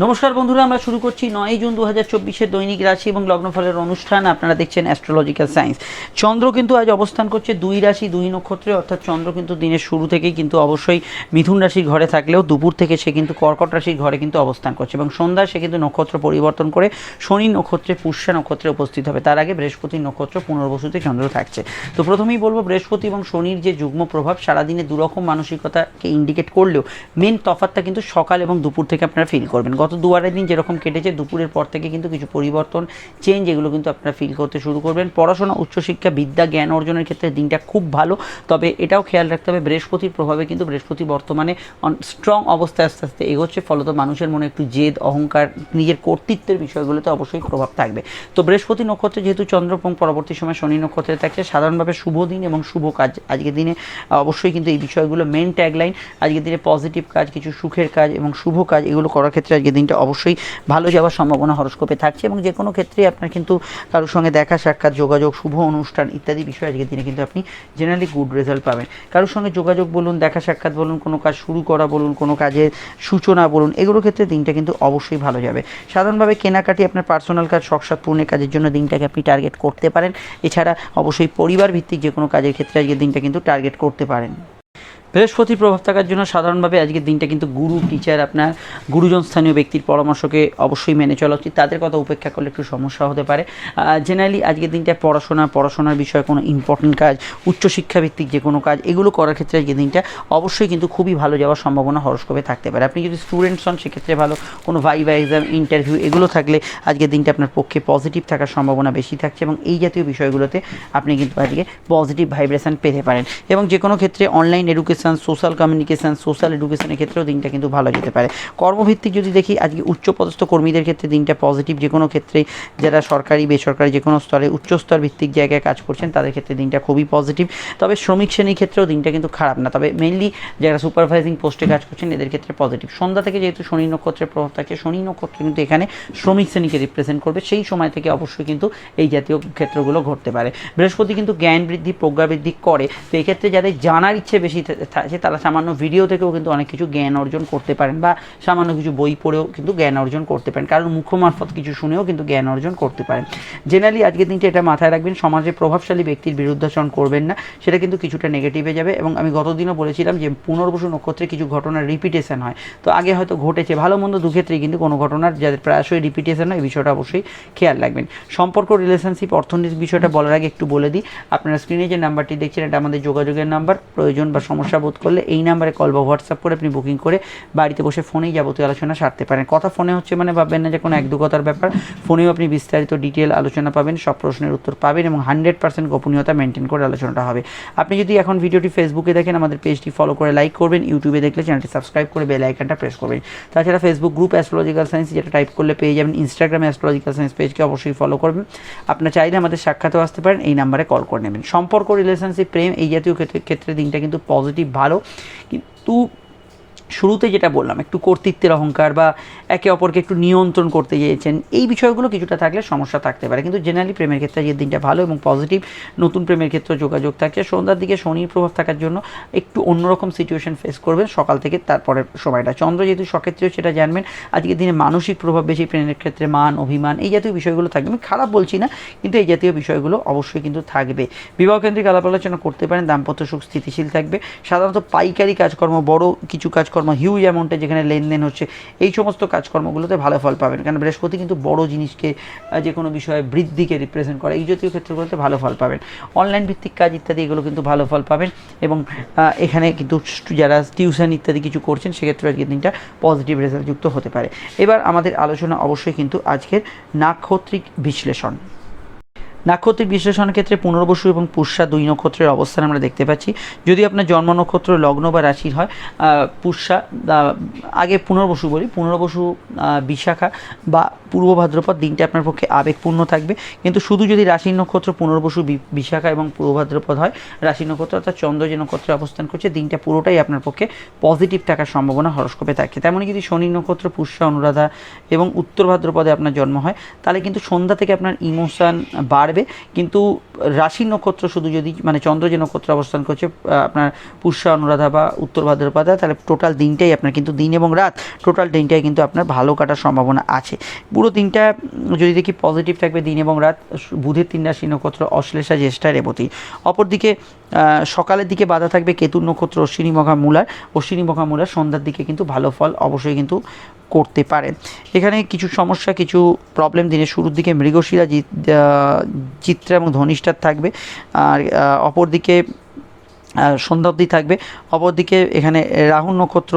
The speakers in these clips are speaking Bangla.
নমস্কার বন্ধুরা, আমরা শুরু করছি নয়ই জুন দু হাজার চব্বিশের দৈনিক রাশি এবং লগ্নফলের অনুষ্ঠান। আপনারা দেখছেন অ্যাস্ট্রোলজিক্যাল সায়েন্স চন্দ্র কিন্তু আজ অবস্থান করছে দুই রাশি, দুই নক্ষত্রে। অর্থাৎ চন্দ্র কিন্তু দিনের শুরু থেকেই কিন্তু অবশ্যই মিথুন রাশির ঘরে থাকলেও দুপুর থেকে সে কিন্তু কর্কট রাশির ঘরে কিন্তু অবস্থান করছে এবং সন্ধ্যায় সে কিন্তু নক্ষত্র পরিবর্তন করে শনি নক্ষত্রে পুষ্যা নক্ষত্রে উপস্থিত হবে। তার আগে বৃহস্পতি নক্ষত্র পুনর্বসুতে চন্দ্র থাকছে। তো প্রথমেই বলব, বৃহস্পতি এবং শনির যে যুগ্ম প্রভাব, সারাদিনে দুরকম মানসিকতাকে ইন্ডিকেট করলেও মেন তফাৎটা কিন্তু সকাল এবং দুপুর থেকে আপনারা ফিল করবেন। গত দু আড়াই দিন যেরকম কেটেছে, দুপুরের পর থেকে কিন্তু কিছু পরিবর্তন চেঞ্জ এগুলো কিন্তু আপনারা ফিল করতে শুরু করবেন। পড়াশোনা, উচ্চশিক্ষা, বিদ্যা, জ্ঞান অর্জনের ক্ষেত্রে দিনটা খুব ভালো। তবে এটাও খেয়াল রাখতে হবে, বৃহস্পতির প্রভাবে কিন্তু বৃহস্পতি বর্তমানে স্ট্রং অবস্থায় আস্তে আস্তে এগোচ্ছে। ফলত মানুষের মনে একটু জেদ, অহংকার, নিজের কর্তৃত্বের বিষয়গুলোতে অবশ্যই প্রভাব থাকবে। তো বৃহস্পতি নক্ষত্রে যেহেতু চন্দ্র এবং পরবর্তী সময় শনি নক্ষত্রে থাকছে, সাধারণভাবে শুভ দিন এবং শুভ কাজ। আজকের দিনে অবশ্যই কিন্তু এই বিষয়গুলো মেন ট্যাগলাইন আজকের দিনে পজিটিভ কাজ, কিছু সুখের কাজ এবং শুভ কাজ এগুলো করার ক্ষেত্রে আজকের দিনটা অবশ্যই ভালো যাওয়ার সম্ভাবনা হরস্কোপে থাকছে এবং যে কোনো ক্ষেত্রেই আপনার কিন্তু কারোর সঙ্গে দেখা, সাক্ষাৎ, যোগাযোগ, শুভ অনুষ্ঠান ইত্যাদি বিষয়ে আজকের দিনে কিন্তু আপনি জেনারেলি গুড রেজাল্ট পাবেন। কারোর সঙ্গে যোগাযোগ বলুন, দেখা, সাক্ষাৎ বলুন, কোনো কাজ শুরু করা বলুন, কোনো কাজের সূচনা বলুন এগুলোর ক্ষেত্রে দিনটা কিন্তু অবশ্যই ভালো যাবে। সাধারণভাবে কেনাকাটি আপনার পার্সোনাল কাজ শখসাৎ পূর্ণের কাজের জন্য দিনটাকে আপনি টার্গেট করতে পারেন। এছাড়া অবশ্যই পরিবার ভিত্তিক যে কোনো কাজের ক্ষেত্রে আজকের দিনটা কিন্তু টার্গেট করতে পারেন। বৃহস্পতির প্রভাব থাকার জন্য সাধারণভাবে আজকের দিনটা কিন্তু গুরু টিচার আপনার, গুরুজন স্থানীয় ব্যক্তির পরামর্শকে অবশ্যই মেনে চলা উচিত। তাদের কথা উপেক্ষা করলে একটু সমস্যা হতে পারে। জেনারেলি আজকের দিনটা পড়াশোনা, পড়াশোনার বিষয়ে কোনো ইম্পর্টেন্ট কাজ উচ্চশিক্ষা ভিত্তিক যে কোনো কাজ, এগুলো করার ক্ষেত্রে আজকের দিনটা অবশ্যই কিন্তু খুবই ভালো যাওয়ার সম্ভাবনা হরস্কোপে থাকতে পারে। আপনি যদি স্টুডেন্টস হন, সেক্ষেত্রে ভালো। কোনো ভাইভা এক্সাম ইন্টারভিউ এগুলো থাকলে আজকের দিনটা আপনার পক্ষে পজিটিভ থাকার সম্ভাবনা বেশি থাকছে এবং এই জাতীয় বিষয়গুলোতে আপনি কিন্তু আজকে পজিটিভ ভাইব্রেশন পেতে পারেন। এবং যে কোনো ক্ষেত্রে online education social communication social এডুকেশনের ক্ষেত্রেও দিনটা কিন্তু ভালো যেতে পারে। কর্মভিত্তিক যদি দেখি, আজকে উচ্চপদস্থ কর্মীদের ক্ষেত্রে দিনটা পজিটিভ যে কোনো ক্ষেত্রেই যারা সরকারি, বেসরকারি যে কোনো স্তরে উচ্চস্তর ভিত্তিক জায়গায় কাজ করছেন, তাদের ক্ষেত্রে দিনটা খুবই পজিটিভ তবে শ্রমিক শ্রেণির ক্ষেত্রেও দিনটা কিন্তু খারাপ না। তবে মেনলি যারা সুপারভাইজিং পোস্টে কাজ করছেন, এদের ক্ষেত্রে পজিটিভ সন্ধ্যা থেকে যেহেতু শনি নক্ষত্রের প্রভাব থাকে, শনি নক্ষত্র কিন্তু এখানে শ্রমিক শ্রেণীকে রিপ্রেজেন্ট করবে। সেই সময় থেকে অবশ্যই কিন্তু এই জাতীয় ক্ষেত্রগুলো ঘটতে পারে। বৃহস্পতি কিন্তু জ্ঞান বৃদ্ধি, প্রজ্ঞা বৃদ্ধি করে। তো এক্ষেত্রে যাদের জানার ইচ্ছে বেশি থাকে তারা সামান্য ভিডিও থেকেও কিন্তু অনেক কিছু জ্ঞান অর্জন করতে পারেন বা সামান্য কিছু বই পড়েও কিন্তু জ্ঞান অর্জন করতে পারেন। কারণ মুখ মারফত কিছু শুনেও কিন্তু জ্ঞান অর্জন করতে পারেন। জেনারেলি আজকের দিনটা এটা মাথায় রাখবেন, সমাজে প্রভাবশালী ব্যক্তির বিরুদ্ধাচরণ করবেন না, সেটা কিন্তু কিছুটা নেগেটিভে যাবে এবং আমি গতদিনও বলেছিলাম যে পুনর্বসু নক্ষত্রে কিছু ঘটনার রিপিটেশন হয়। তো আগে হয়তো ঘটেছে ভালো মন্দ দুক্ষেত্রেই কিন্তু কোনো ঘটনার যাদের প্রায়শই রিপিটেশন হয়, এই বিষয়টা অবশ্যই খেয়াল রাখবেন। সম্পর্ক রিলেশনশিপ অর্থনৈতিক বিষয়টা বলার আগে একটু বলে দিই। আপনারা স্ক্রিনে যে নাম্বারটি দেখছেন, এটা আমাদের যোগাযোগের নাম্বার প্রয়োজন বা সমস্যা বোধ করলে এই নাম্বারে কল বা হোয়াটসঅ্যাপ করে আপনি বুকিং করে বাড়িতে বসে ফোনেই যাবতীয় আলোচনা সারতে পারেন। কথা ফোনে হচ্ছে মানে ভাববেন না যে কোনো এক দু কথার ব্যাপার। ফোনেও আপনি বিস্তারিত ডিটেল আলোচনা পাবেন, সব প্রশ্নের উত্তর পাবেন এবং হান্ড্রেড পার্সেন্ট গোপনীয়তা মেনটেন করে আলোচনাটা হবে। আপনি যদি এখন ভিডিওটি ফেসবুকে দেখেন, আমাদের পেজটি ফলো করে লাইক করবেন ইউটিউবে দেখলে চ্যানেলটি সাবস্ক্রাইব করে বেল আইকনটা প্রেস করবেন। তাছাড়া ফেসবুক গ্রুপ অ্যাস্ট্রোলজিক্যাল সায়েন্স যেটা টাইপ করলে পেয়ে যাবেন ইনস্টাগ্রামে অ্যাস্ট্রোলজিক্যাল সায়েন্স পেজকে অবশ্যই ফলো করবেন। আপনার চাইলে আমাদের সাক্ষাতেও আসতে পারেন, এই নাম্বারে কল করে নেবেন। সম্পর্ক রিলেশনশিপ প্রেম এই জাতীয় ক্ষেত্রে ক্ষেত্রে দিনটা কিন্তু পজিটিভ ভালো। কিন্তু শুরুতে যেটা বললাম, একটু কর্তৃত্বের অহংকার বা একে অপরকে একটু নিয়ন্ত্রণ করতে চেয়েছেন, এই বিষয়গুলো কিছুটা থাকলে সমস্যা থাকতে পারে। কিন্তু জেনারেলি প্রেমের ক্ষেত্রে আজকের দিনটা ভালো এবং পজিটিভ নতুন প্রেমের ক্ষেত্রে যোগাযোগ থাকছে। সন্ধ্যার দিকে শনির প্রভাব থাকার জন্য একটু অন্যরকম সিচুয়েশন ফেস করবেন। সকাল থেকে তারপরের সময়টা। চন্দ্র যেহেতু সক্ষেত্রেও সেটা জানবেন। আজকের দিনে মানসিক প্রভাব বেশি প্রেমের ক্ষেত্রে, মান, অভিমান, এই জাতীয় বিষয়গুলো থাকবে। আমি খারাপ বলছি না, কিন্তু এই জাতীয় বিষয়গুলো অবশ্যই কিন্তু থাকবে। বিবাহকেন্দ্রিক আলাপ আলোচনা করতে পারেন। দাম্পত্য সুখ স্থিতিশীল থাকবে। সাধারণত পাইকারি কাজকর্ম, বড় কিছু কাজকর্ম হিউজ অ্যামাউন্টে যেখানে লেনদেন হচ্ছে, এই সমস্ত কাজকর্মগুলোতে ভালো ফল পাবেন। কারণ বৃহস্পতি কিন্তু বড় জিনিসকে যে কোনো বিষয়ে বৃদ্ধিকে রিপ্রেজেন্ট করে। এই জাতীয় ক্ষেত্রগুলোতে ভালো ফল পাবেন। অনলাইন ভিত্তিক কাজ ইত্যাদি, এগুলো কিন্তু ভালো ফল পাবেন। এবং এখানে কিন্তু যারা টিউশন ইত্যাদি কিছু করছেন সেক্ষেত্রে আজকের দিনটা পজিটিভ রেজাল্ট যুক্ত হতে পারে। এবার আমাদের আলোচনা অবশ্যই কিন্তু আজকের নাক্ষত্রিক বিশ্লেষণ। নাক্ষত্রিক বিশ্লেষণের ক্ষেত্রে পুনর্বসু এবং পুষ্যা দুই নক্ষত্রের অবস্থান আমরা দেখতে পাচ্ছি। যদি আপনার জন্ম নক্ষত্র লগ্ন বা রাশির হয় পুষ্যা আগে পুনর্বসু বলি, পুনর্বসু বিশাখা বা পূর্ব ভাদ্রপদ দিনটা আপনার পক্ষে আবেগপূর্ণ থাকবে। কিন্তু শুধু যদি রাশির নক্ষত্র পুনর্বসু বিশাখা এবং পূর্ব ভাদ্রপদ হয় রাশি নক্ষত্র অর্থাৎ চন্দ্র যে নক্ষত্রে অবস্থান করছে, দিনটা পুরোটাই আপনার পক্ষে পজিটিভ থাকার সম্ভাবনা হরস্কোপে থাকে। তেমনই যদি শনি নক্ষত্র, পুষ্যা, অনুরাধা এবং উত্তর ভাদ্রপদে আপনার জন্ম হয়, তাহলে কিন্তু সন্ধ্যা থেকে আপনার ইমোশন বাড়বে বাড়বে কিন্তু রাশি নক্ষত্র শুধু যদি মানে চন্দ্র যে নক্ষত্র অবস্থান করছে আপনার পুষ্যা, অনুরাধা বা উত্তর ভাদ্রপদা তাহলে টোটাল দিনটাই আপনার কিন্তু দিন এবং রাত, টোটাল দিনটাই কিন্তু আপনার ভালো কাটার সম্ভাবনা আছে। পুরো দিনটা যদি দেখি পজিটিভ থাকবে দিন এবং রাত, বুধের তিন রাশি নক্ষত্র, অশ্লেষা, জ্যেষ্ঠা, রেবতী। অপরদিকে সকালের দিকে বাধা থাকবে কেতুর নক্ষত্র, অশ্বিনী মঘা মূলার। অশ্বিনী মঘা মূলার সন্ধ্যার দিকে কিন্তু ভালো ফল অবশ্যই কিন্তু করতে পারে। এখানে কিছু সমস্যা, কিছু প্রবলেম দিনের শুরুর দিকে মৃগশিরা চিত্রা এবং ধনিষ্ঠার থাকবে। আর অপরদিকে সন্ধ্যা অবধি থাকবে। অপরদিকে এখানে রাহু নক্ষত্র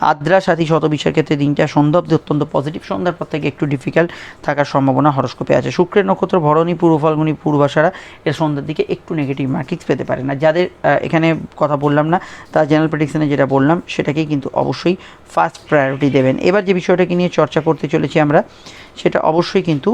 আদ্রা সাথী শতবিশের ক্ষেত্রে দিনটা সন্ধ্যা অত্যন্ত পজিটিভ সন্ধ্যার পর থেকে একটু ডিফিকাল্ট থাকার সম্ভাবনা হরস্কোপে আছে। শুক্রের নক্ষত্র ভরণী, পূর্ব ফাল্গুনি, পূর্বাশারা এর সন্ধ্যার দিকে একটু নেগেটিভ মার্কিংস পেতে পারে না। যাদের এখানে কথা বললাম না, তার জেনারেল প্রেডিকশানে যেটা বললাম, সেটাকেই কিন্তু অবশ্যই ফার্স্ট প্রায়োরিটি দেবেন। এবার যে বিষয়টাকে নিয়ে চর্চা করতে চলেছি আমরা, সেটা অবশ্যই কিন্তু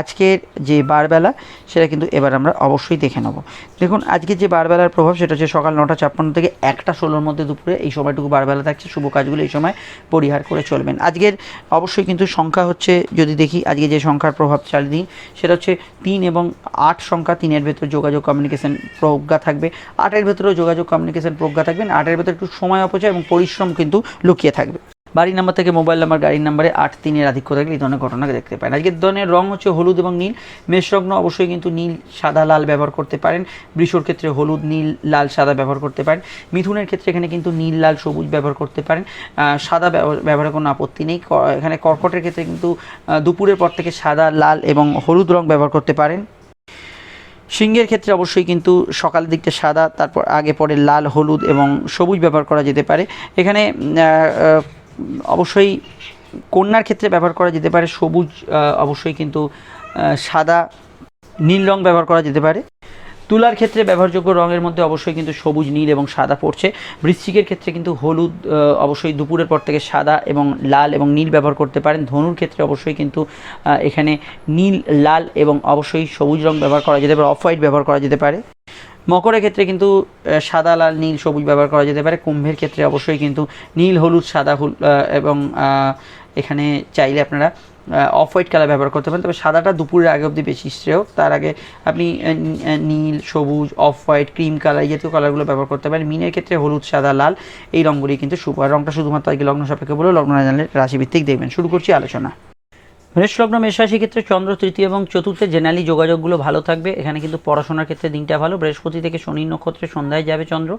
আজকের যে বারবেলা, সেটা কিন্তু এবার আমরা অবশ্যই দেখে নেব। দেখুন আজকের যে বারবেলার প্রভাব, সেটা হচ্ছে সকাল নটা ছাপ্পান্ন থেকে একটা ষোলোর মধ্যে দুপুরে এই সময়টুকু বারবেলা থাকছে। শুভ কাজগুলো এই সময় পরিহার করে চলবেন। আজকের অবশ্যই কিন্তু সংখ্যা হচ্ছে, যদি দেখি আজকে যে সংখ্যার প্রভাব দিই সেটা হচ্ছে তিন এবং আট সংখ্যা। তিনের ভেতরে যোগাযোগ কমিউনিকেশন প্রজ্ঞা থাকবে। আটের ভেতরেও যোগাযোগ কমিউনিকেশন প্রজ্ঞা থাকবে। আটের ভেতরে একটু সময় অপচয় এবং পরিশ্রম কিন্তু লুকিয়ে থাকবে। বাড়ির নাম্বার থেকে মোবাইল নাম্বার, গাড়ির নাম্বারে আট তিনের আধিক্য থাকলে এই ধরনের ঘটনাকে দেখতে পারেন। আজকের ধরনের রং হচ্ছে হলুদ এবং নীল। মেষরগ্ন অবশ্যই কিন্তু নীল, সাদা, লাল ব্যবহার করতে পারেন। বৃষর ক্ষেত্রে হলুদ, নীল, লাল, সাদা ব্যবহার করতে পারেন। মিথুনের ক্ষেত্রে এখানে কিন্তু নীল, লাল, সবুজ ব্যবহার করতে পারেন। সাদা ব্যব- ব্যবহারের কোনো আপত্তি নেই। এখানে কর্কটের ক্ষেত্রে কিন্তু দুপুরের পর থেকে সাদা, লাল এবং হলুদ রং ব্যবহার করতে পারেন। সিংহের ক্ষেত্রে অবশ্যই কিন্তু সকালের দিকটা সাদা, তারপর আগে পরে লাল, হলুদ এবং সবুজ ব্যবহার করা যেতে পারে। এখানে অবশ্যই কন্যার ক্ষেত্রে ব্যবহার করা যেতে পারে, সবুজ অবশ্যই কিন্তু সাদা, নীল রং ব্যবহার করা যেতে পারে। তুলার ক্ষেত্রে ব্যবহারযোগ্য রঙের মধ্যে অবশ্যই কিন্তু সবুজ, নীল এবং সাদা পড়ছে। বৃশ্চিকের ক্ষেত্রে কিন্তু হলুদ অবশ্যই দুপুরের পর থেকে সাদা এবং লাল এবং নীল ব্যবহার করতে পারেন। ধনুর ক্ষেত্রে অবশ্যই কিন্তু এখানে নীল, লাল এবং অবশ্যই সবুজ রং ব্যবহার করা যেতে পারে, অফ হোয়াইট ব্যবহার করা যেতে পারে। মকরের ক্ষেত্রে কিন্তু সাদা লাল নীল সবুজ ব্যবহার করা যেতে পারে। কুম্ভের ক্ষেত্রে অবশ্যই কিন্তু নীল হলুদ সাদা হল আহ, এবং এখানে চাইলে আপনারা অফ হোয়াইট কালার ব্যবহার করতে পারেন। তবে সাদাটা দুপুরের আগে অবধি বেশি শ্রেয়। তার আগে আপনি নীল সবুজ অফ হোয়াইট ক্রিম কালার এই জাতীয় কালারগুলো ব্যবহার করতে পারেন। মিনের ক্ষেত্রে হলুদ সাদা লাল এই রঙগুলি কিন্তু শুভ। আর রঙটা শুধুমাত্র আজকে লগ্ন সাপেক্ষে বলে লগ্ন না জানলে রাশিভিত্তিক দেখবেন। শুরু করছি আলোচনা। মেষ লগ্ন ক্ষেত্রে চন্দ্র তৃতীয় এবং চতুর্থে জেনারেলি যোগাযোগগুলো ভালো থাকবে। এখানে কিন্তু পড়াশোনার ক্ষেত্রে দিনটা ভালো। বৃহস্পতি থেকে শনি নক্ষত্রে সন্ধ্যায় যাবে চন্দ্র।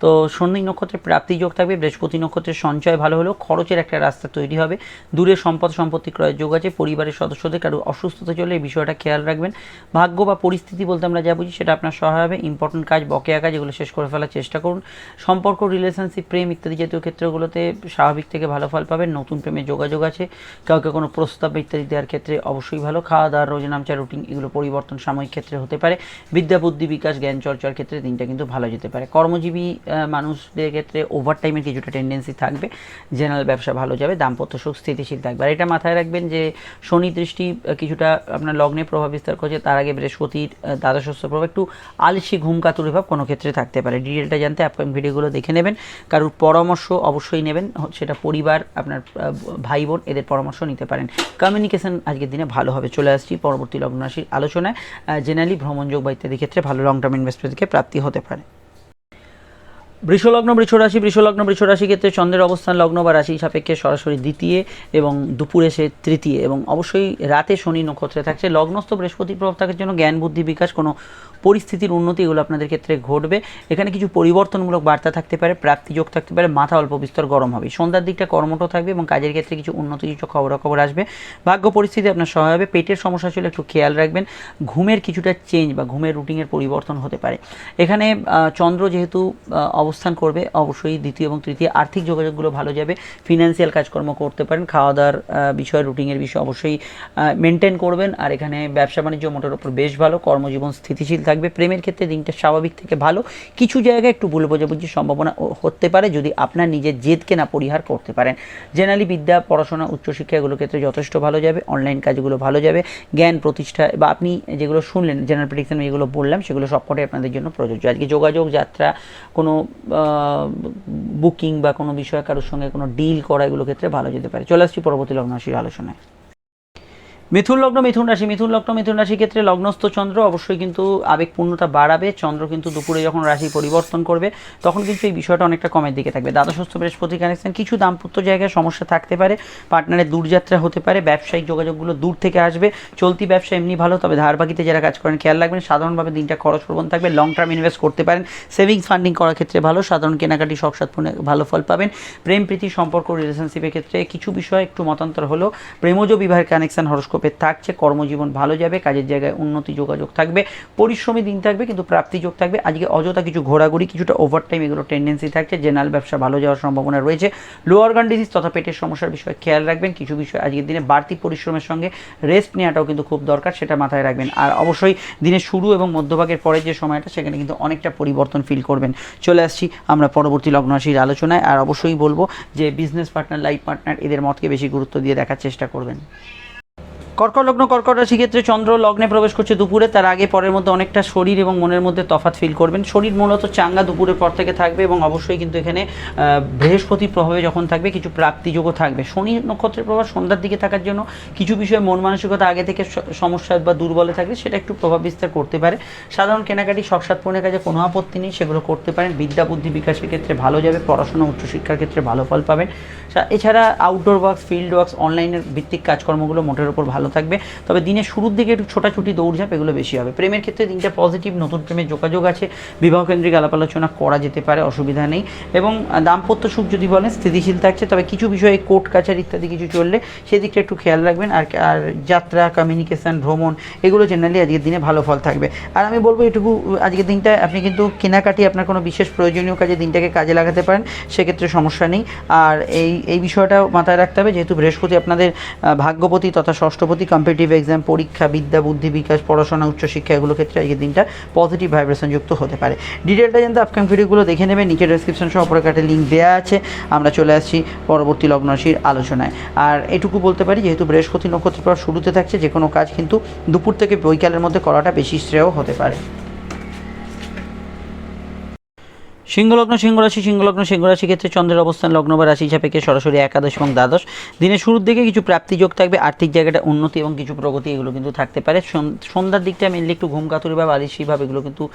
তো শনি নক্ষত্রে প্রাপ্তি যোগ থাকবে, বৃহস্পতি নক্ষত্রের সঞ্চয় ভালো হলেও খরচের একটা রাস্তা তৈরি হবে। দূরে সম্পদ সম্পত্তি ক্রয়ের যোগ আছে, পরিবারের সদস্যদের কারও অসুস্থতা চলে এই বিষয়টা খেয়াল রাখবেন। ভাগ্য বা পরিস্থিতি বলতে আমরা যা বুঝি সেটা আপনার সহায় হবে। ইম্পর্টেন্ট কাজ, বকেয়া কাজ, এগুলো শেষ করে ফেলার চেষ্টা করুন। সম্পর্ক রিলেশনশিপ প্রেম ইত্যাদি জাতীয় ক্ষেত্রগুলোতে স্বাভাবিক থেকে ভালো ফল পাবেন। নতুন প্রেমে যোগাযোগ আছে। কাউকে কোনো প্রস্তাব ইত্যাদি দেওয়ার ক্ষেত্রে অবশ্যই ভালো। খাওয়া দাওয়া রোজ নামচা রুটিন এগুলো পরিবর্তন সাময়িক ক্ষেত্রে হতে পারে। বিদ্যা, বুদ্ধি, বিকাশ, জ্ঞান, চর্চার ক্ষেত্রে দিনটা কিন্তু ভালো যেতে পারে। কর্মজীবী মানুষদের ক্ষেত্রে ওভার টাইমের কিছুটা টেন্ডেন্সি থাকবে। জেনারেল ব্যবসা ভালো যাবে, দাম্পত্য সুখ স্থিতিশীল থাকবে। আর এটা মাথায় রাখবেন যে শনি দৃষ্টি কিছুটা আপনার লগ্নে প্রভাব বিস্তার করছে, তার আগে বৃহস্পতির দ্বাদশস্থ প্রভাব, একটু আলসি ঘুম কাতুর ভাব কোনো ক্ষেত্রে থাকতে পারে। ডিটেলটা জানতে আপকামিং ভিডিওগুলো দেখে নেবেন। কারোর পরামর্শ অবশ্যই নেবেন সেটা পরিবার, আপনার ভাই বোন এদের পরামর্শ নিতে পারেন। কমিউনিকেশন আজকের দিনে ভালো হবে। চলে আসছি পরবর্তী লগ্ন রাশির আলোচনায়। জেনারেলি ভ্রমণযোগ বা ইত্যাদি ক্ষেত্রে ভালো লং টার্ম ইনভেস্টমেন্ট থেকে প্রাপ্তি হতে পারে। বৃষলগ্ন, বৃষরাশি বৃষলগ্ন, বৃষরাশি ক্ষেত্রে চন্দ্রের অবস্থান লগ্ন বা রাশি সাপেক্ষে সরাসরি দ্বিতীয় এবং দুপুরে সে তৃতীয় এবং অবশ্যই রাতে শনি নক্ষত্রে থাকছে। লগ্নস্থ বৃহস্পতি প্রভাব থাকার জন্য জ্ঞান, বুদ্ধি, বিকাশ কোনো পরিস্থিতির উন্নতি এগুলো আপনাদের ক্ষেত্রে ঘটবে। এখানে কিছু পরিবর্তনমূলক বার্তা থাকতে পারে প্রাপ্তি যোগ থাকতে পারে, মাথা অল্প বিস্তর গরম হবে। সন্ধ্যার দিকটা কর্মঠ থাকবে এবং কাজের ক্ষেত্রে কিছু উন্নতিযুক্ত খবরাখবর আসবে। ভাগ্য পরিস্থিতি আপনার সহায় হবে, পেটের সমস্যা ছিল, একটু খেয়াল রাখবেন। ঘুমের কিছুটা চেঞ্জ বা ঘুমের রুটিনের পরিবর্তন হতে পারে। এখানে চন্দ্র যেহেতু অবস্থান করবে, অবশ্যই দ্বিতীয় এবং তৃতীয় আর্থিক যোগাযোগগুলো ভালো যাবে ফিনান্সিয়াল কাজকর্ম করতে পারেন খাওয়া দাওয়ার বিষয় রুটিনের বিষয় অবশ্যই মেনটেন করবেন, আর এখানে ব্যবসা বাণিজ্য মোটের ওপর বেশ ভালো, কর্মজীবন স্থিতিশীল থাকবে, প্রেমের ক্ষেত্রে দিনটা স্বাভাবিক থেকে ভালো, কিছু জায়গায় একটু ভুল বোঝাবুঝির সম্ভাবনা হতে পারে, যদি আপনার নিজের জেদকে না পরিহার করতে পারেন। জেনারেলি বিদ্যা, পড়াশোনা উচ্চশিক্ষা এগুলোর ক্ষেত্রে যথেষ্ট ভালো যাবে অনলাইন কাজগুলো ভালো যাবে, জ্ঞান, প্রতিষ্ঠা, বা আপনি যেগুলো শুনলেন জেনারেল প্রেডিকশন যেগুলো বললাম, সেগুলো সবকটাই আপনাদের জন্য প্রযোজ্য। আজকে যোগাযোগ, যাত্রা, কোনো বুকিং বা কোনো বিষয়ে কারোর সঙ্গে কোনো ডিল করা এগুলো ক্ষেত্রে ভালো যেতে পারে। চলে আসছি পরবর্তী লগ্ন আলোচনায়। মিথুন লগ্ন, মিথুন রাশি, মিথুন লগ্ন, মিথুন রাশির ক্ষেত্রে লগ্নস্থ চন্দ্র অবশ্যই কিন্তু আবেগপূর্ণতা বাড়াবে। চন্দ্র কিন্তু দুপুরে যখন রাশি পরিবর্তন করবে, তখন কিন্তু এই বিষয়টা অনেকটা কমের দিকে থাকবে। দ্বাদশস্থ বৃহস্পতি কানেকশন কিছু দাম্পত্য জায়গায় সমস্যা থাকতে পারে, পার্টনারের দূরযাত্রা হতে পারে, ব্যবসায়িক যোগাযোগগুলো দূর থেকে আসবে, চলতি ব্যবসা এমনি ভালো, তবে ধারবাকিতে যারা কাজ করেন, খেয়াল রাখবেন, সাধারণভাবে দিনটা খরচ প্রবণ থাকবে লং টার্ম ইনভেস্ট করতে পারেন সেভিংস ফান্ডিং করার ক্ষেত্রে ভালো, সাধারণ কেনাকাটি শখ সাতপূর্ণে ভালো ফল পাবেন প্রেম প্রীতি সম্পর্ক রিলেশনশিপের ক্ষেত্রে কিছু বিষয় একটু মতান্তর হলো, প্রেমজ বিবাহের কানেকশন হরস্কোপে থাকছে কর্মজীবন ভালো যাবে কাজের জায়গায় উন্নতি যোগাযোগ থাকবে পরিশ্রমী দিন থাকবে কিন্তু প্রাপ্তি যোগ থাকবে আজকে অযথা কিছু ঘোরাঘুরি কিছুটা ওভারটাইম এগুলো টেন্ডেন্সি থাকছে জেনারেল ব্যবসা ভালো যাওয়ার সম্ভাবনা রয়েছে লোয়ার গান ডিজিজ তথা পেটের সমস্যার বিষয়ে খেয়াল রাখবেন কিছু বিষয় আজকের দিনে বাড়তি পরিশ্রমের সঙ্গে রেস্ট নেওয়াটাও কিন্তু খুব দরকার সেটা মাথায় রাখবেন আর অবশ্যই দিনের শুরু এবং মধ্যভাগের পরে যে সময়টা সেখানে কিন্তু অনেকটা পরিবর্তন ফিল করবেন চলে আসছি আমরা পরবর্তী লগ্ন রাশির আলোচনায় আর অবশ্যই বলব যে বিজনেস পার্টনার লাইফ পার্টনার এদের মতকে বেশি গুরুত্ব দিয়ে দেখার চেষ্টা করবেন কর্কট লগ্ন কর্কট রাশি ক্ষেত্রে চন্দ্র লগ্নে প্রবেশ করছে দুপুরে। তার আগে পরের মধ্যে অনেকটা শরীর এবং মনের মধ্যে তফাৎ ফিল করবেন। শরীর মূলত চাঙ্গা দুপুরের পর থেকে থাকবে এবং অবশ্যই কিন্তু এখানে আহ, বৃহস্পতির প্রভাবে যখন থাকবে কিছু প্রাপ্তিযোগও থাকবে। শনি নক্ষত্রের প্রভাব সন্ধ্যার দিকে থাকার জন্য কিছু বিষয়ে মন মানসিকতা আগে থেকে সমস্যা বা দুর্বলে থাকলে সেটা একটু প্রভাব বিস্তার করতে পারে। সাধারণ কেনাকাটি শখসাত পূর্ণের কাজে কোনো আপত্তি নেই সেগুলো করতে পারেন। বিদ্যা বুদ্ধি বিকাশের ক্ষেত্রে ভালো যাবে পড়াশোনা উচ্চশিক্ষার ক্ষেত্রে ভালো ফল পাবেন। এছাড়া আউটডোর ওয়ার্কস ফিল্ড ওয়ার্কস অনলাইনের ভিত্তিক কাজকর্মগুলো মোটের উপর ভালো থাকবে। তবে দিনের শুরুর দিকে একটু ছোটাছুটি, দৌড়ঝাঁপ এগুলো বেশি হবে। প্রেমের ক্ষেত্রে দিনটা পজিটিভ নতুন প্রেমের যোগাযোগ আছে। বিবাহ কেন্দ্রিক আলাপ আলোচনা করা যেতে পারে, অসুবিধা নেই। এবং দাম্পত্য সুখ যদি বলেন, স্থিতিশীল থাকছে। তবে কিছু বিষয়ে কোর্ট কাছারি ইত্যাদি কিছু চললে সেদিকটা একটু খেয়াল রাখবেন। আর আর যাত্রা কমিউনিকেশন ভ্রমণ, এগুলো জেনারেলি আজকের দিনে ভালো ফল থাকবে। আর আমি বলব এটুকু, আজকের দিনটা আপনি কিন্তু কেনাকাটি আপনার কোনো বিশেষ প্রয়োজনীয় কাজে দিনটাকে কাজে লাগাতে পারেন, সেক্ষেত্রে সমস্যা নেই। আর এই এই বিষয়টাও মাথায় রাখতে হবে। যেহেতু বৃহস্পতি আপনাদের ভাগ্যপতি তথা ষষ্ঠপতি কম্পিটিটিভ এক্সাম পরীক্ষা, বিদ্যা, বুদ্ধি, বিকাশ, পড়াশোনা, উচ্চশিক্ষা, এগুলো ক্ষেত্রে আজকের দিনটা পজিটিভ ভাইব্রেশন যুক্ত হতে পারে। ডিটেলটা জানতে আপকাম ভিডিওগুলো দেখে নেবে নিচে ডেসক্রিপশন সহ অপরে কাটে লিঙ্ক দেওয়া আছে। আমরা চলে আসছি পরবর্তী লগ্ন রাশির আলোচনায়। আর এটুকু বলতে পারি, যেহেতু বৃহস্পতি নক্ষত্র শুরুতে থাকছে যে কোনো কাজ কিন্তু দুপুর থেকে বৈকালের মধ্যে করাটা বেশি শ্রেয় হতে পারে। সিংহলগ্ন, সিংহরাশি সিংহলগ্ন, সিংহরাশি ক্ষেত্রে চন্দ্রের অবস্থান লগ্ন বা রাশি সাপেক্ষে সরাসরি একাদশ এবং দ্বাদশ। দিনের শুরুর দিকে কিছু প্রাপ্তিযোগ থাকবে, আর্থিক জায়গাটা উন্নতি এবং কিছু প্রগতি এগুলো কিন্তু থাকতে পারে। সন- সন্ধ্যার দিকটা মেনলি একটু ঘুম কাতুরি বা বালিশি ভাব এগুলো কিন্তু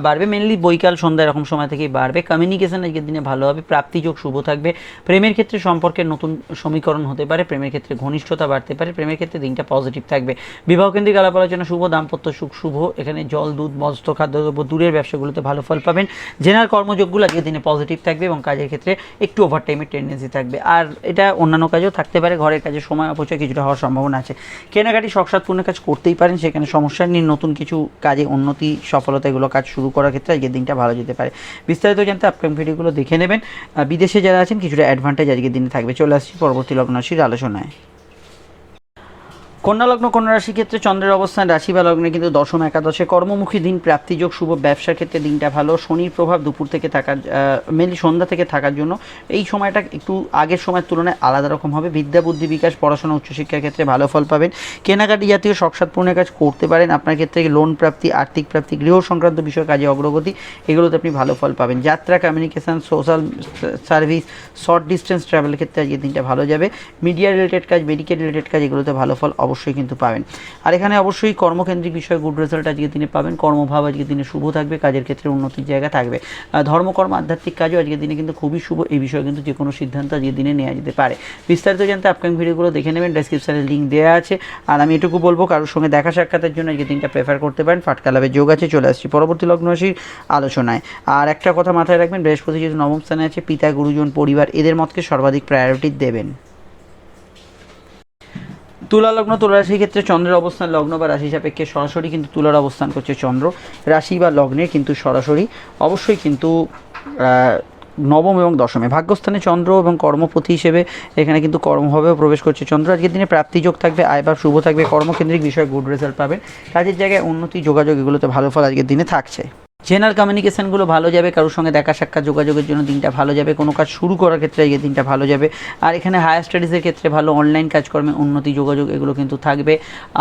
বাড়বে। মেনলি বৈকাল, সন্ধ্যা এরকম সময় থেকেই বাড়বে। কমিউনিকেশন আজকের দিনে ভালো হবে, প্রাপ্তিযোগ শুভ থাকবে। প্রেমের ক্ষেত্রে সম্পর্কের নতুন সমীকরণ হতে পারে, প্রেমের ক্ষেত্রে ঘনিষ্ঠতা বাড়তে পারে, প্রেমের ক্ষেত্রে দিনটা পজিটিভ থাকবে। বিবাহ কেন্দ্রিক আলাপ আলোচনা শুভ, দাম্পত্য সুখ শুভ, এখানে জল, দুধ, মস্ত খাদ্যদ্রব্য দূরের ব্যবসাগুলোতে ভালো ফল পাবেন। জেনারেল কর্মযোগগুলো আজকের দিনে পজিটিভ থাকবে এবং কাজের ক্ষেত্রে একটু ওভার টাইমের টেন্ডেন্সি থাকবে। আর এটা অন্যান্য কাজেও থাকতে পারে, ঘরের কাজে সময় অপচয় কিছুটা হওয়ার সম্ভাবনা আছে। কেনাকাটি শখসাৎপূর্ণ কাজ করতেই পারেন, সেখানে সমস্যা নিয়ে নতুন কিছু কাজে উন্নতি, সফলতা এগুলো কাজ শুরু করার ক্ষেত্রে আজকের দিনটা ভালো যেতে পারে। বিস্তারিত জানতে আপকাম ভিডিওগুলো দেখে নেবেন। বিদেশে যারা আছেন, কিছুটা অ্যাডভান্টেজ আজকের দিনে থাকবে। চলে আসছি পরবর্তী লগ্ন রাশির আলোচনায়। কন্যা লগ্ন, কন্যা রাশির ক্ষেত্রে চন্দ্রের অবস্থান, রাশি বা লগ্নে কিন্তু দশম, একাদশে কর্মমুখী দিন প্রাপ্তিযোগ শুভ ব্যবসার ক্ষেত্রে দিনটা ভালো, শনির প্রভাব দুপুর থেকে থাকার মেনলি সন্ধ্যা থেকে থাকার জন্য। এই সময়টা একটু আগের সময়ের তুলনায় আলাদা রকম হবে। বিদ্যা, বুদ্ধি বিকাশ, পড়াশোনা, উচ্চশিক্ষার ক্ষেত্রে ভালো ফল পাবেন। কেনাকাটি জাতীয় শখসাৎপূর্ণের কাজ করতে পারেন। আপনার ক্ষেত্রে লোন প্রাপ্তি, আর্থিক প্রাপ্তি, গৃহ সংক্রান্ত বিষয়, কাজে অগ্রগতি, এগুলোতে আপনি ভালো ফল পাবেন। যাত্রা communication social service short distance ট্রাভেলের ক্ষেত্রে আজকের দিনটা ভালো যাবে। মিডিয়া রিলেটেড কাজ মেডিকেল রিলেটেড কাজ, এগুলোতে ভালো ফল অবশ্যই কিন্তু পাবেন। আর এখানে অবশ্যই কর্মকেন্দ্রিক বিষয়ে গুড রেজাল্ট আজকের দিনে পাবেন। কর্মভাব আজকের দিনে শুভ থাকবে, কাজের ক্ষেত্রে উন্নতির জায়গা থাকবে। ধর্মকর্ম, আধ্যাত্মিক কাজও আজকের দিনে কিন্তু খুবই শুভ, এই বিষয়ে কিন্তু যে কোনো সিদ্ধান্ত আজকের দিনে নেওয়া যেতে পারে। বিস্তারিত জানতে আপকামিং ভিডিওগুলো দেখে নেবেন ডেসক্রিপশানে লিঙ্ক দেওয়া আছে। আর আমি এটুকু বলব, কারোর সঙ্গে দেখা সাক্ষাতের জন্য আজকের দিনটা প্রেফার করতে পারেন। ফাটকা লাভের যোগ আছে, চলে আসছি পরবর্তী লগ্ন রাশির আলোচনায়। আর একটা কথা মাথায় রাখবেন, বৃহস্পতি যেহেতু নবম স্থানে আছে, পিতা, গুরুজন, পরিবার, এদের মতকে সর্বাধিক প্রায়োরিটি দেবেন। তুলা লগ্ন, তুলা রাশির ক্ষেত্রে চন্দ্রের অবস্থান লগ্ন বা রাশি সাপেক্ষে সরাসরি কিন্তু তুলার অবস্থান করছে চন্দ্র। রাশি বা লগ্নে কিন্তু সরাসরি, অবশ্যই কিন্তু নবম এবং দশমে। ভাগ্যস্থানে চন্দ্র এবং কর্মপতি হিসেবে এখানে কিন্তু কর্মভাবেও প্রবেশ করছে চন্দ্র। আজকের দিনে প্রাপ্তিযোগ থাকবে, আয় বা শুভ থাকবে। কর্মকেন্দ্রিক বিষয়ে গুড রেজাল্ট পাবেন। কাজের জায়গায় উন্নতি, যোগাযোগ এগুলোতে ভালো ফল আজকের দিনে থাকছে। জেনারেল কমিউনিকেশনগুলো ভালো যাবে, কারোর সঙ্গে দেখা সাক্ষাৎ যোগাযোগের জন্য দিনটা ভালো যাবে, কোনো কাজ শুরু করার ক্ষেত্রে এই দিনটা ভালো যাবে। আর এখানে হায়ার স্টাডিজের ক্ষেত্রে ভালো অনলাইন কাজকর্মে উন্নতি, যোগাযোগ এগুলো কিন্তু থাকবে।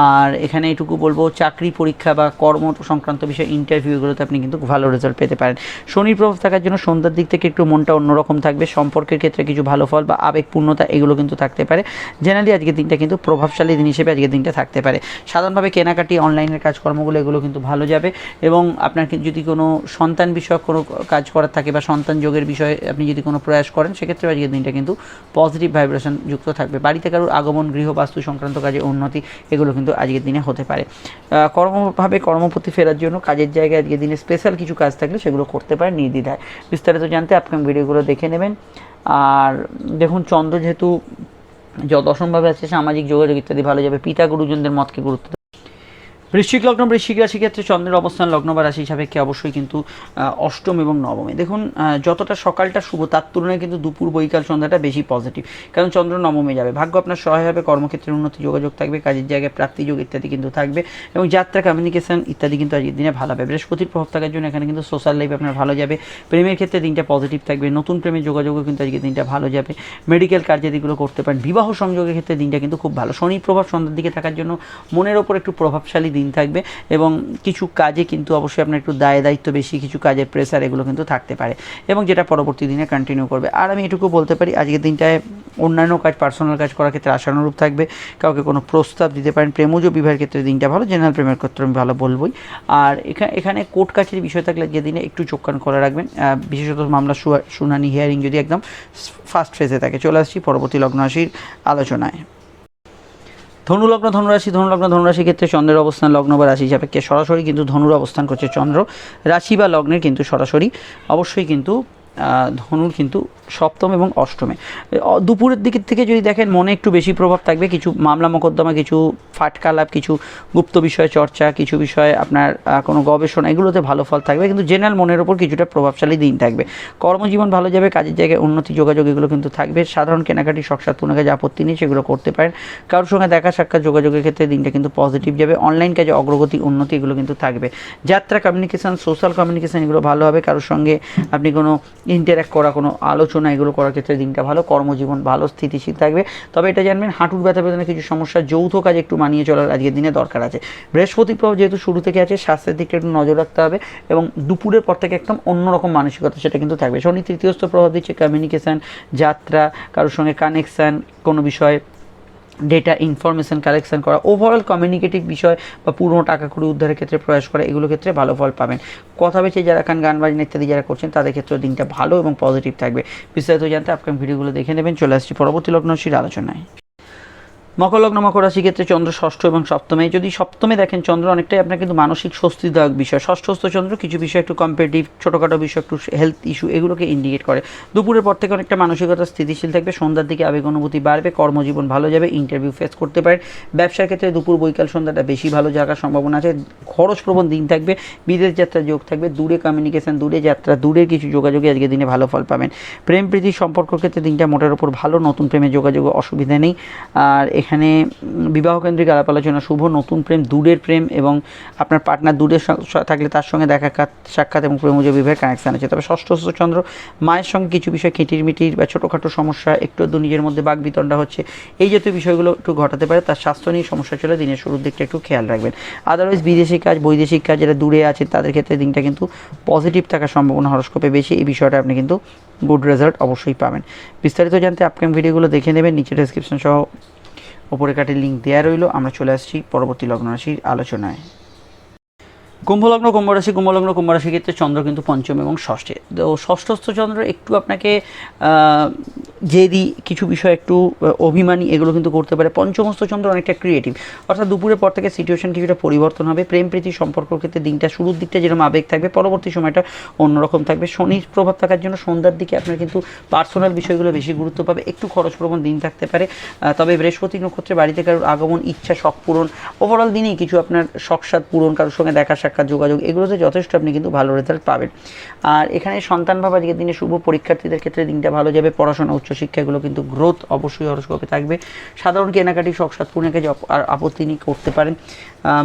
আর এখানে এটুকু বলব, চাকরি পরীক্ষা বা কর্ম সংক্রান্ত বিষয়ে ইন্টারভিউ এগুলোতে আপনি কিন্তু ভালো রেজাল্ট পেতে পারেন। শনির প্রভাব থাকার জন্য সন্ধ্যার দিক থেকে একটু মনটা অন্যরকম থাকবে। সম্পর্কের ক্ষেত্রে কিছু ভালো ফল বা আবেগপূর্ণতা এগুলো কিন্তু থাকতে পারে। জেনারেলি আজকের দিনটা কিন্তু প্রভাবশালী দিন হিসেবে আজকের দিনটা থাকতে পারে। সাধারণভাবে কেনাকাটি অনলাইনের কাজকর্মগুলো এগুলো কিন্তু ভালো যাবে এবং আপনার যদি কোনো সন্তান বিষয়ক কোনো কাজ করার থাকে বা সন্তান যোগের বিষয়ে আপনি যদি কোনো প্রয়াস করেন, সেক্ষেত্রে আজকের দিনটা কিন্তু পজিটিভ ভাইব্রেশন যুক্ত থাকবে। বাড়িতে কারোর আগমন গৃহ বাস্তু সংক্রান্ত কাজে উন্নতি, এগুলো কিন্তু আজকের দিনে হতে পারে। কর্মভাবে কর্মপতি ফেরার জন্য কাজের জায়গায় আজকের দিনে স্পেশাল কিছু কাজ থাকলে সেগুলো করতে পারে নির্দ্বিধায়। বিস্তারিত জানতে আপকাম ভিডিওগুলো দেখে নেবেন। আর দেখুন, চন্দ্র যেহেতু য- দশমভাবে আছে, সামাজিক যোগাযোগ ইত্যাদি ভালো যাবে, পিতা গুরুজনদের মতকে গুরুত্ব। বৃশ্চিক লগ্ন, বৃশ্চিক রাশি ক্ষেত্রে চন্দ্রের অবস্থান লগ্ন বা রাশি সাপেক্ষে অবশ্যই কিন্তু অষ্টম এবং নবমে। দেখুন যতটা সকালটা শুভ, তার তুলনায় কিন্তু দুপুর, বৈকাল সন্ধ্যাটা বেশি পজিটিভ কারণ চন্দ্র নবমে যাবে। ভাগ্য আপনার সহায় হবে কর্মক্ষেত্রে উন্নতি, যোগাযোগ থাকবে, কাজের জায়গায় প্রাপ্তি, যোগ ইত্যাদি কিন্তু থাকবে এবং যাত্রা কমিউনিকেশন ইত্যাদি কিন্তু আজকের দিনে ভালো হবে। বৃহস্পতির প্রভাব থাকার জন্য এখানে কিন্তু সোশ্যাল লাইফ আপনার ভালো যাবে। প্রেমের ক্ষেত্রে দিনটা পজিটিভ থাকবে। নতুন প্রেমের যোগাযোগও কিন্তু আজকে দিনটা ভালো যাবে। মেডিকেল কার্যাদিগুলো করতে পারেন। বিবাহ সংযোগের ক্ষেত্রে দিনটা কিন্তু খুব ভালো। শনির প্রভাব সন্ধ্যার দিকে থাকার জন্য মনের ওপর একটু প্রভাবশালী দিন থাকবে এবং কিছু কাজে কিন্তু অবশ্যই আপনার একটু দায় দায়িত্ব বেশি, কিছু কাজের প্রেসার এগুলো কিন্তু থাকতে পারে এবং যেটা পরবর্তী দিনে কন্টিনিউ করবে। আর আমি এটুকু বলতে পারি, আজকের দিনটায় অন্যান্য কাজ পার্সোনাল কাজ করার ক্ষেত্রে আশানুরূপ থাকবে। কাউকে কোনো প্রস্তাব দিতে পারেন, প্রেমজ বিবাহের ক্ষেত্রে দিনটা ভালো জেনারেল প্রেমের ক্ষেত্রে আমি ভালো বলবই। আর এখানে এখানে কোর্ট কাছের বিষয় থাকলে যে দিনে একটু চোখ কান করে রাখবেন। বিশেষত মামলা শুনানি হিয়ারিং যদি একদম ফার্স্ট ফেজে থাকে। চলে আসছি পরবর্তী লগ্ন রাশির আলোচনায়। ধনুলগ্ন, ধনুরাশি, ধনুলগ্ন, ধনুরাশির ক্ষেত্রে চন্দ্রের অবস্থান লগ্ন বা রাশি সাপেক্ষে সরাসরি কিন্তু ধনুর অবস্থান করছে চন্দ্র। রাশি বা লগ্নের কিন্তু সরাসরি। অবশ্যই কিন্তু ধনুর কিন্তু সপ্তম এবং অষ্টমে। দুপুরের দিকের থেকে যদি দেখেন, মনে একটু বেশি প্রভাব থাকবে। কিছু মামলা মোকদ্দমা, কিছু ফাটকালাপ, কিছু গুপ্ত বিষয় চর্চা, কিছু বিষয়ে আপনার কোনো গবেষণা, এগুলোতে ভালো ফল থাকবে। কিন্তু জেনারেল মনের ওপর কিছুটা প্রভাবশালী দিন থাকবে। কর্মজীবন ভালো যাবে, কাজের জায়গায় উন্নতি, যোগাযোগ, এগুলো কিন্তু থাকবে। সাধারণ কেনাকাটি শখসাত কাজে আপত্তি নেই, সেগুলো করতে পারেন। কারোর সঙ্গে দেখা, সাক্ষাৎ, যোগাযোগের ক্ষেত্রে দিনটা কিন্তু পজিটিভ যাবে। অনলাইন কাজে অগ্রগতি, উন্নতি, এগুলো কিন্তু থাকবে। যাত্রা কমিউনিকেশন সোশ্যাল কমিউনিকেশন এগুলো ভালো হবে। কারোর সঙ্গে আপনি কোনো ইন্টারাক্ট করা, কোনো আলোচনা এগুলো করার ক্ষেত্রে দিনটা ভালো, কর্মজীবন ভালো, স্থিতিশীল থাকবে। তবে এটা জানবেন, হাঁটুর ব্যথা বেদনা কিছু সমস্যা, যৌথ কাজ একটু মানিয়ে চলার আজকের দিনে দরকার আছে। বৃহস্পতি প্রভাব যেহেতু শুরু থেকে আছে, স্বাস্থ্যের দিকটা একটু নজর রাখতে হবে এবং দুপুরের পর থেকে একদম অন্যরকম মানসিকতা সেটা কিন্তু থাকবে। শনি তৃতীয়স্থ প্রভাব দিচ্ছে কমিউনিকেশান যাত্রা, কারোর সঙ্গে কানেকশান কোনো বিষয় ডেটা ইনফরমেশন কালেকশন করা ওভারঅল কমিউনিকেটিভ বিষয় বা পুরনো টাকা কুড়ি উদ্ধারের ক্ষেত্রে প্রয়াস করা, এগুলো ক্ষেত্রে ভালো ফল পাবেন। কথা বেছে যারা খান, গান বাজনা ইত্যাদি যারা করছেন, তাদের ক্ষেত্রে দিনটা ভালো এবং পজিটিভ থাকবে। বিস্তারিত জানতে আপনার ভিডিওগুলো দেখে নেবেন। চলে আসছি পরবর্তী লগ্নশীর আলোচনায়। মকর লগ্ন মকর রাশি ক্ষেত্রে চন্দ্র ষষ্ঠ এবং সপ্তমে। যদি সপ্তমে দেখেন, চন্দ্র অনেকটাই আপনার কিন্তু মানসিক স্বস্তিদায়ক বিষয়। ষষ্ঠস্থ চন্দ্র কিছু বিষয় একটু কম্পিটিভ ছোটোখাটো বিষয়, একটু হেলথ ইস্যু এগুলোকে ইন্ডিকেট করে। দুপুরের পর থেকে অনেকটা মানসিকতা স্থিতিশীল থাকবে, সন্ধ্যার দিকে আবেগ অনুভূতি বাড়বে, কর্মজীবন ভালো যাবে ইন্টারভিউ ফেস করতে পারেন। ব্যবসার ক্ষেত্রে দুপুর, বৈকাল, সন্ধ্যাটা বেশি ভালো যাওয়ার সম্ভাবনা আছে। খরচপ্রবণ দিন থাকবে, বিদেশ যাত্রার যোগ থাকবে, দূরে কমিউনিকেশন দূরে যাত্রা, দূরের কিছু যোগাযোগে আজকে দিনে ভালো ফল পাবেন। প্রেম প্রীতি সম্পর্ক ক্ষেত্রে দিনটা মোটের ওপর ভালো, নতুন প্রেমে যোগাযোগ অসুবিধা নেই। আর এখানে উম, বিবাহ কেন্দ্রিক আলাপ আলোচনা শুভ নতুন প্রেম দূরের প্রেম এবং আপনার পার্টনার দূরে থাকলে তার সঙ্গে দেখা সাক্ষাৎ এবং প্রেমজ বিবাহের কানেকশান আছে। তবে ষষ্ঠ চন্দ্র মায়ের সঙ্গে কিছু বিষয় কিটির মিটির বা ছোটোখাটো সমস্যা একটু আধটু নিজের মধ্যে বাক বিতণ্ডা হচ্ছে এই জাতীয় বিষয়গুলো একটু ঘটাতে পারে। তার স্বাস্থ্য নিয়ে সমস্যা চলে দিনের শুরুর দিকটা একটু খেয়াল রাখবেন। আদারওয়াইজ বিদেশি কাজ বৈদেশিক কাজ যারা দূরে আছে তাদের ক্ষেত্রে দিনটা কিন্তু পজিটিভ থাকার সম্ভাবনা হরস্কোপে বেশি। এই বিষয়টা আপনি কিন্তু গুড রেজাল্ট অবশ্যই পাবেন। বিস্তারিত জানতে আপকাম ভিডিওগুলো দেখে নেবেন নিচে ডেসক্রিপশন সহ। ওপরে কাটে লিঙ্ক দেওয়া রইল। আমরা চলে আসছি পরবর্তী লগ্ন রাশির আলোচনায়। কুম্ভলগ্ন, কুম্ভরাশি কুম্ভলগ্ন, কুম্ভরাশি ক্ষেত্রে চন্দ্র কিন্তু পঞ্চম এবং ষষ্ঠে। তো ষষ্ঠস্থ চন্দ্র একটু আপনাকে জেদি, কিছু বিষয় একটু অভিমানী, এগুলো কিন্তু করতে পারে। পঞ্চমস্থ চন্দ্র অনেকটা ক্রিয়েটিভ অর্থাৎ দুপুরের পর থেকে সিচুয়েশন কিছুটা পরিবর্তন হবে। প্রেম, প্রীতি, সম্পর্ক ক্ষেত্রে দিনটা শুরুর দিকটা যেরকম আবেগ থাকবে, পরবর্তী সময়টা অন্যরকম থাকবে। শনির প্রভাব থাকার জন্য সন্ধ্যার দিকে আপনার কিন্তু পার্সোনাল বিষয়গুলো বেশি গুরুত্ব পাবে। একটু খরচপ্রবণ দিন থাকতে পারে। তবে বৃহস্পতি নক্ষত্রে বাড়িতে কারোর আগমন, ইচ্ছা, শখ পূরণ। ওভারঅল দিনেই কিছু আপনার শখ শখসাদ পূরণ, কারোর সঙ্গে দেখা সাক্ষাৎ যোগাযোগ, এগুলোতে যথেষ্ট আপনি কিন্তু ভালো রেজাল্ট পাবেন। আর এখানে সন্তান ভাব আজকের দিনে শুভ পরীক্ষার্থীদের ক্ষেত্রে দিনটা ভালো যাবে। পড়াশোনা উচ্চশিক্ষাগুলো কিন্তু গ্রোথ অবশ্যই হরস্কোপে থাকবে। সাধারণ কেনাকাটি, শখ সাত পূর্ণে আর আপত্তি নিয়ে করতে পারেন।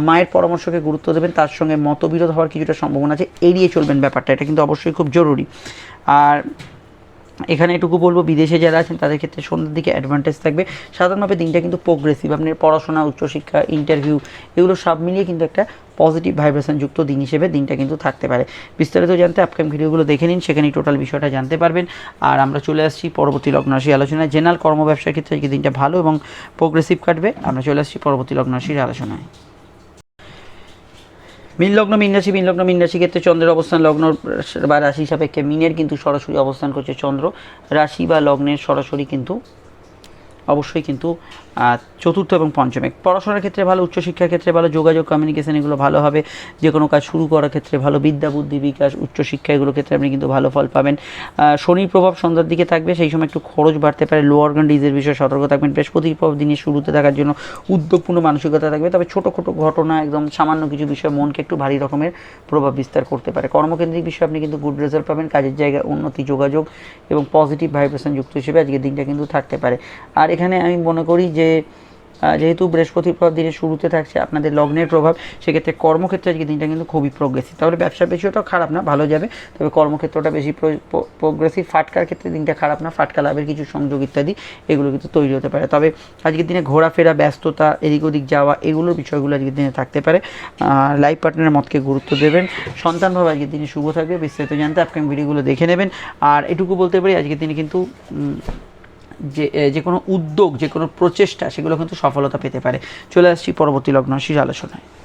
মায়ের পরামর্শকে গুরুত্ব দেবেন। তার সঙ্গে মতবিরোধ হওয়ার কিছুটা সম্ভাবনা আছে। এড়িয়ে চলবেন ব্যাপারটা, এটা কিন্তু অবশ্যই খুব জরুরি। আর এখানে এটুকু বলব, বিদেশে যারা আছেন, তাদের ক্ষেত্রে সন্ধ্যার দিকে অ্যাডভান্টেজ থাকবে। সাধারণভাবে দিনটা কিন্তু প্রোগ্রেসিভ আপনার পড়াশোনা, উচ্চশিক্ষা ইন্টারভিউ এগুলো সব মিলিয়ে কিন্তু একটা পজিটিভ ভাইব্রেশন যুক্ত দিন হিসেবে দিনটা কিন্তু থাকতে পারে। বিস্তারিত জানতে আপকাম ভিডিওগুলো দেখে নিন, সেখানেই টোটাল বিষয়টা জানতে পারবেন। আর আমরা চলে আসছি পরবর্তী লগ্ন রাশি আলোচনায়। জেনারেল কর্ম ব্যবসার ক্ষেত্রে দিনটা ভালো এবং প্রোগ্রেসিভ কাটবে, আমরা চলে আসছি পরবর্তী লগ্ন রাশির আলোচনায়। মীন লগ্ন, মিন রাশি, মিন লগ্ন, মিন রাশি ক্ষেত্রে চন্দ্রের অবস্থান, লগ্ন বা রাশি সাপেক্ষে মিনের কিন্তু সরাসরি অবস্থান করছে চন্দ্র। রাশি বা লগ্নের সরাসরি কিন্তু, অবশ্যই কিন্তু চতুর্থ এবং পঞ্চমে। পড়াশোনার ক্ষেত্রে ভালো, উচ্চশিক্ষার ক্ষেত্রে ভালো, যোগাযোগ কমিউনিকেশন এগুলো ভালো হবে। যে কোনো কাজ শুরু করার ক্ষেত্রে ভালো, বিদ্যা, বুদ্ধি, বিকাশ, উচ্চশিক্ষা এগুলোর ক্ষেত্রে আপনি কিন্তু ভালো ফল পাবেন। শনির প্রভাব সন্ধ্যার দিকে থাকবে, সেই সময় একটু খরচ বাড়তে পারে। লো অর্গান ডিজের বিষয়ে সতর্ক থাকবেন। বৃহস্পতির প্রভাব দিনের শুরুতে থাকার জন্য উদ্যোগপূর্ণ মানসিকতা থাকবে। তবে ছোটো খোটো ঘটনা, একদম সামান্য কিছু বিষয় মনকে একটু ভারী রকমের প্রভাব বিস্তার করতে পারে। কর্মকেন্দ্রিক বিষয়ে আপনি কিন্তু গুড রেজাল্ট পাবেন। কাজের জায়গায় উন্নতি, যোগাযোগ এবং পজিটিভ ভাইব্রেশন যুক্ত হিসেবে আজকের দিনটা কিন্তু থাকতে পারে। আর এখানে আমি মনে করি যে আহ, যেহেতু বৃহস্পতির দিনের শুরুতে থাকছে আপনাদের লগ্নের প্রভাব সেক্ষেত্রে কর্মক্ষেত্রে আজকে দিনটা কিন্তু খুবই প্রোগ্রেসিভ তাহলে ব্যবসার বিষয়টাও খারাপ না ভালো যাবে তবে কর্মক্ষেত্রটা বেশি প্রোগ্রেসিভ ফাটকার ক্ষেত্রে দিনটা খারাপ না ফাটকা লাভের কিছু সংযোগ ইত্যাদি এগুলো কিন্তু তৈরি হতে পারে। তবে আজকের দিনে ঘোরাফেরা ব্যস্ততা এদিক ওদিক যাওয়া এগুলোর বিষয়গুলো আজকের দিনে থাকতে পারে। লাইফ পার্টনারের মতকে গুরুত্ব দেবেন। সন্তানভাবে আজকের দিনে শুভ থাকবে বিস্তারিত জানতে আপকামিং ভিডিওগুলো দেখে নেবেন। আর এটুকু বলতে পারি আজকের দিনে কিন্তু যে যে কোনো উদ্যোগ যে কোনো প্রচেষ্টা, সেগুলো কিন্তু সফলতা পেতে পারে। চলে আসছি পরবর্তী লগ্ন আলোচনায়।